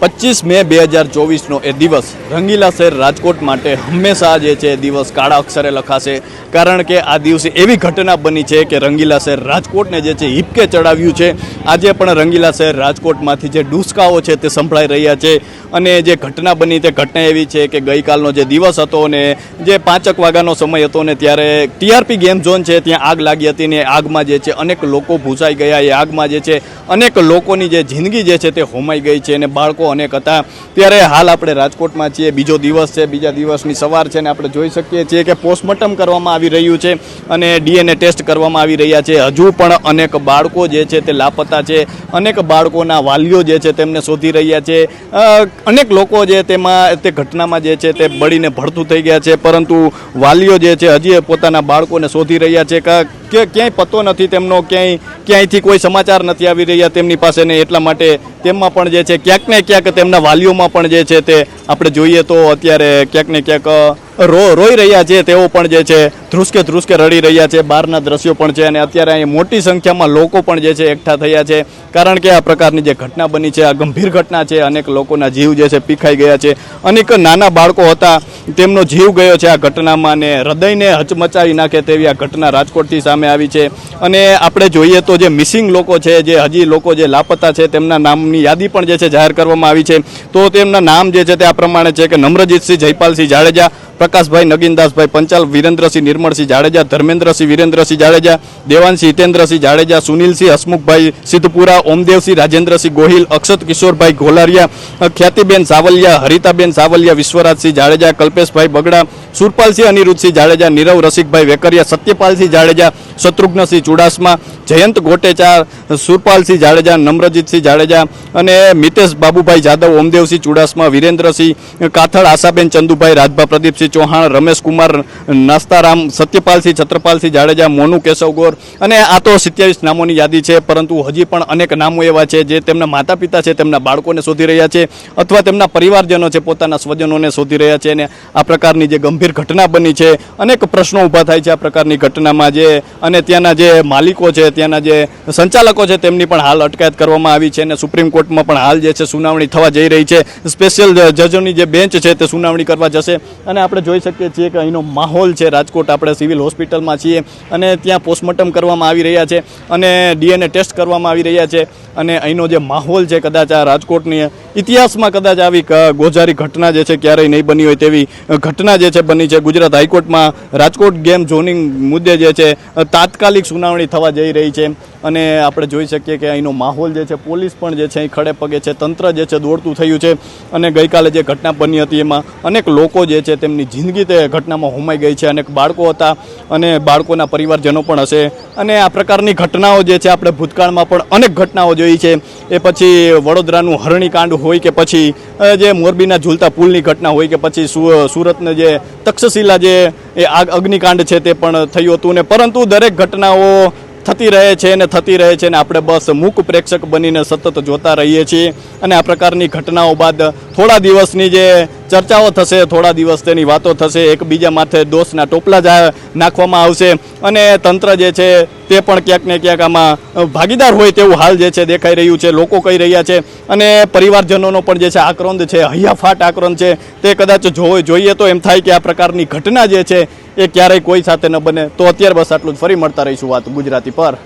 પચીસ મે બે હજાર ચોવીસનો એ દિવસ. રંગીલા શહેર રાજકોટ માટે હંમેશા જે છે દિવસ કાળા અક્ષરે લખાશે. કારણ કે આ દિવસે એવી ઘટના બની છે કે રંગીલા શહેર રાજકોટને જે છે હિપકે ચડાવ્યું છે. આજે પણ રંગીલા શહેર રાજકોટમાંથી જે ડુસકાઓ છે તે સંભળાઈ રહ્યા છે. અને જે ઘટના બની તે ઘટના એવી છે કે ગઈકાલનો જે દિવસ હતો ને જે પાંચક વાગ્યાનો સમય હતો ને ત્યારે ટીઆરપી ગેમ ઝોન છે ત્યાં આગ લાગી હતી ને આગમાં જે છે અનેક લોકો ભૂસાઈ ગયા. એ આગમાં જે છે અનેક લોકોની જે જિંદગી જે છે તે હોમાઈ ગઈ છે અને બાળકો અનેક હતા. ત્યારે હાલ આપણે રાજકોટમાં છીએ. બીજો દિવસ છે, બીજા દિવસની સવાર છે ને આપણે જોઈ શકીએ છીએ કે પોસ્ટમોર્ટમ કરવામાં આવી રહ્યું છે અને ડીએનએ ટેસ્ટ કરવામાં આવી રહ્યા છે. હજુ પણ અનેક બાળકો જે છે તે લાપતા છે. અનેક બાળકોના વાલીઓ જે છે તેમને શોધી રહ્યા છે. અનેક લોકો જે તેમાં, તે ઘટનામાં જે છે તે બળીને ભડતું થઈ ગયા છે. પરંતુ વાલીઓ જે છે હજી પોતાના બાળકોને શોધી રહ્યા છે. કા- કે ક્યાંય પતો નથી તેમનો, ક્યાંય, ક્યાંયથી કોઈ સમાચાર નથી આવી રહ્યા તેમની પાસે ને એટલા માટે તેમાં પણ જે છે, ક્યાંક ને ક્યાંક તેમના વાલીઓમાં પણ જે છે તે આપણે જોઈએ તો અત્યારે ક્યાંક ને ક્યાંક રો, રોઈ રહ્યા છે તેઓ પણ જે છે ધ્રુસકે ધ્રુસકે રડી રહ્યા છે. બહારના દ્રશ્યો પણ છે અને અત્યારે અહીં મોટી સંખ્યામાં લોકો પણ જે છે એકઠા થયા છે. કારણ કે આ પ્રકારની જે ઘટના બની છે, આ ગંભીર ઘટના છે, અનેક લોકોના જીવ જે છે પીખાઈ ગયા છે. અનેક નાના બાળકો હતા, તેમનો જીવ ગયો છે આ ઘટનામાં ને હૃદયને હચમચાવી નાખે તેવી આ ઘટના રાજકોટથી સામે આવી છે. અને આપણે જોઈએ તો જે મિસિંગ લોકો છે, જે હજી લોકો જે લાપતા છે, તેમના નામની યાદી પણ જે છે જાહેર કરવામાં આવી છે. તો તેમના નામ જે છે તે આ પ્રમાણે છે કે નમ્રજીતસિંહ જયપાલસિંહ જાડેજા, પ્રકાશભાઈ નગીનદાસભાઈ પંચાલ, વિરેન્દ્રસિંહ નિર્મળસિંહ જાડેજા, ધર્મેન્દ્રસિંહ વિરેન્દ્રસિંહ જાડેજા દેવાનસિંહ હિતેન્દ્રસિંહ જાડેજા, સુનિલસિંહ હસમુખભાઈ સિદ્ધપુરા, ઓમદેવસિંહ રાજેન્દ્રસિંહ ગોહિલ, અક્ષત કિશોરભાઈ ગોલારિયા ખ્યાતિબેન સાવલિયા, હરિતાબેન સાવલિયા, વિશ્વરાજસિંહ જાડેજા, કલ્પેશભાઈ બગડા સુરપાલસિંહ, અનિરુદ્ધસિંહ જાડેજા, નીરવ રસિકભાઈ વેકરિયા, સત્યપાલસિંહ જાડેજા, શત્રુઘ્નસિંહ ચુડાસમા, જયંત ગોટેચા સુરપાલસિંહ જાડેજા, નમ્રજીતસિંહ જાડેજા અને મિતેશ બાબુભાઈ જાદવ, ઓમદેવસિંહ ચુડાસમા, વિરેન્દ્રસિંહ કાથળ, આશાબેન ચંદુભાઈ, રાજભા પ્રદીપસિંહ ચૌહાણ રમેશ કુમાર નાસ્તારામ, સત્યપાલસિંહ, છત્રપાલસિંહ જાડેજા, મોનુ કેશવ ગોર અને આ તો સિત્યાવીસ નામોની યાદી છે, પરંતુ હજી પણ અનેક નામો એવા છે જે તેમના માતા પિતા છે, તેમના બાળકોને શોધી રહ્યા છે, અથવા તેમના પરિવારજનો છે, પોતાના સ્વજનોને શોધી રહ્યા છે અને આ પ્રકારની જે ગંભીર ઘટના બની છે. અનેક પ્રશ્નો ઊભા થાય છે આ પ્રકારની ઘટનામાં જે, અને ત્યાંના જે માલિકો છે, ત્યાંના જે સંચાલકો છે, તેમની પણ હાલ અટકાયત કરવામાં આવી છે અને સુપ્રીમ કોર્ટમાં પણ હાલ જે છે સુનાવણી થવા જઈ રહી છે. સ્પેશિયલ જજોની જે બેન્ચ છે તે સુનાવણી કરવા જશે. અને આપણે જોઈ શકીએ છીએ કે અહીંનો માહોલ છે. રાજકોટ આપણે સિવિલ હોસ્પિટલમાં છીએ અને ત્યાં પોસ્ટમોર્ટમ કરવામાં આવી રહ્યા છે અને ડીએનએ ટેસ્ટ કરવામાં આવી રહ્યા છે. અને અહીંનો જે માહોલ છે, કદાચ આ રાજકોટની ઇતિહાસમાં કદાચ આવી ગોઝારી ઘટના જે છે ક્યારેય નહીં બની હોય તેવી ઘટના જે છે બની છે ગુજરાત હાઈકોર્ટમાં. રાજકોટ ગેમ ઝોનિંગ મુદ્દે જે છે તાત્કાલિક સુનાવણી થવા જઈ રહી છે. અને આપણે જોઈ શકીએ કે અહીંનો માહોલ જે છે, પોલીસ પણ જે છે અહીં ખડે પગે છે, તંત્ર જે છે દોડતું થયું છે. અને ગઈકાલે જે ઘટના બની હતી એમાં અનેક લોકો જે છે તેમની જિંદગી તે ઘટનામાં હોમાઈ ગઈ છે. અનેક બાળકો હતા અને બાળકોના પરિવારજનો પણ હશે. અને આ પ્રકારની ઘટનાઓ જે છે, આપણે ભૂતકાળમાં પણ અનેક ઘટનાઓ જોઈ છે. એ પછી વડોદરાનું હરણીકાંડ હોય કે પછી જે મોરબીના ઝૂલતા પુલની ઘટના હોય કે પછી સુરતને જે તક્ષશિલા જે એ આગ, અગ્નિકાંડ છે તે પણ થયું હતું ને, પરંતુ દરેક ઘટનાઓ થતી રહે છે ને થતી રહે છે ને આપણે બસ મૂક પ્રેક્ષક બનીને સતત જોતા રહીએ છીએ. અને આ પ્રકારની ઘટનાઓ બાદ થોડા દિવસની જે ચર્ચાઓ થશે, થોડા દિવસ તેની વાતો થશે, એકબીજા માથે દોષના ટોપલા જ નાખવામાં આવશે. અને તંત્ર જે છે તે પણ ક્યાંક ને ક્યાંક આમાં ભાગીદાર હોય તેવું હાલ જે છે દેખાઈ રહ્યું છે, લોકો કહી રહ્યા છે. અને પરિવારજનોનો પણ જે છે આક્રોંદ છે, હૈયાફાટ આક્રંદ છે. તે કદાચ જોઈએ તો એમ થાય કે આ પ્રકારની ઘટના જે છે એ ક્યારેય કોઈ સાથે ન બને. તો અત્યારે બસ આટલું જ. ફરી મળતા રહીશું વાત ગુજરાતી પર.